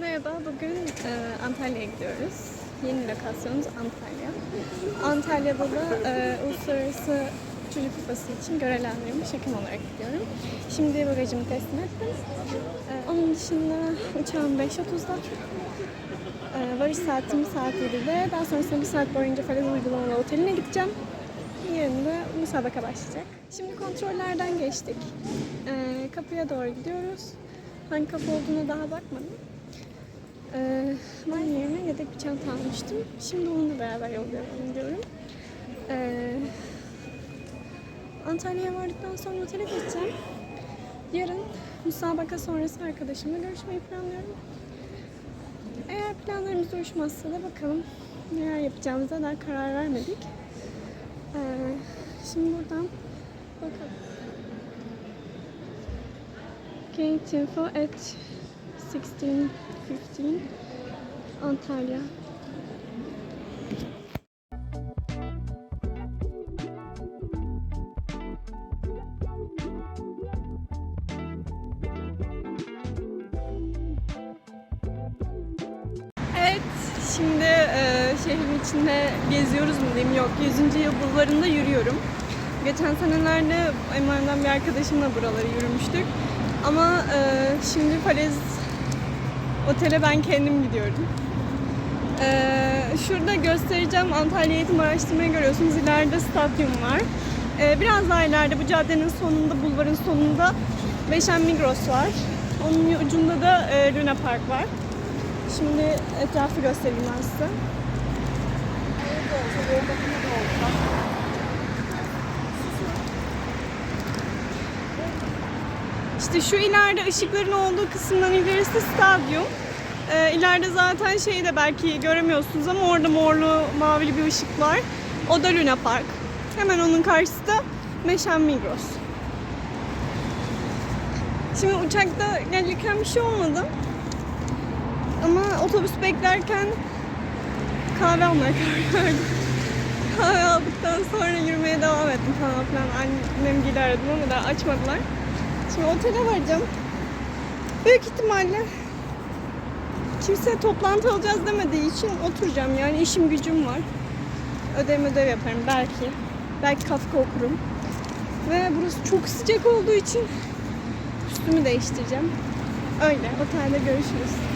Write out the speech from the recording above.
Merhaba, bugün e, Antalya'ya gidiyoruz. Yeni lokasyonumuz Antalya. Antalya'da da e, Uluslararası Çocuk Kupası için görevlendirilmiş hekim olarak gidiyorum. Şimdi bagajımı teslim ettim. E, onun dışında uçağım 5.30'da. E, varış saatim saat 7'de. Daha sonrasında bir saat boyunca falan uygulamalı oteline gideceğim. Yarın da müsabaka başlayacak. Şimdi kontrollerden geçtik. E, kapıya doğru gidiyoruz. Hangi kapı olduğuna daha bakmadım. Ee, ben yerine yedek bir çanta almıştım. Şimdi onunla beraber yol devam. Ee, Antalya'ya vardıktan sonra otele geçeceğim. Yarın müsabaka sonrası arkadaşımla görüşmeyi planlıyorum. Eğer planlarımız uyuşmazsa da bakalım neler yapacağımıza daha karar vermedik. Ee, şimdi buradan bakalım. Gate info at 1615 Antalya. Evet, şimdi e, şehrin içinde geziyoruz mu diyeyim yok. 100. yıl bulvarında yürüyorum. Geçen senelerde Emre'den bir arkadaşımla buraları yürümüştük. Ama e, şimdi Falez Otele ben kendim gidiyorum. Ee, şurada göstereceğim Antalya Eğitim Araştırmayı görüyorsunuz. İleride stadyum var. Ee, biraz daha ileride bu caddenin sonunda, bulvarın sonunda Beşen Migros var. Onun ucunda da e, Luna Park var. Şimdi etrafı göstereyim ben size. İşte şu ileride ışıkların olduğu kısımdan ilerisi stadyum. Ee, ileride zaten şeyi de belki göremiyorsunuz ama orada morlu mavili bir ışık var. O da Luna Park. Hemen onun karşısı da Meşen Migros. Şimdi uçakta gelirken bir şey olmadı. Ama otobüs beklerken kahve almaya karar. Kahve aldıktan sonra yürümeye devam ettim falan filan. Annemgili aradım ama daha açmadılar. Şimdi otele varacağım. Büyük ihtimalle kimse toplantı alacağız demediği için oturacağım. Yani işim gücüm var. Ödev ödev yaparım belki. Belki Kafka okurum. Ve burası çok sıcak olduğu için üstümü değiştireceğim. Öyle. Otelde görüşürüz.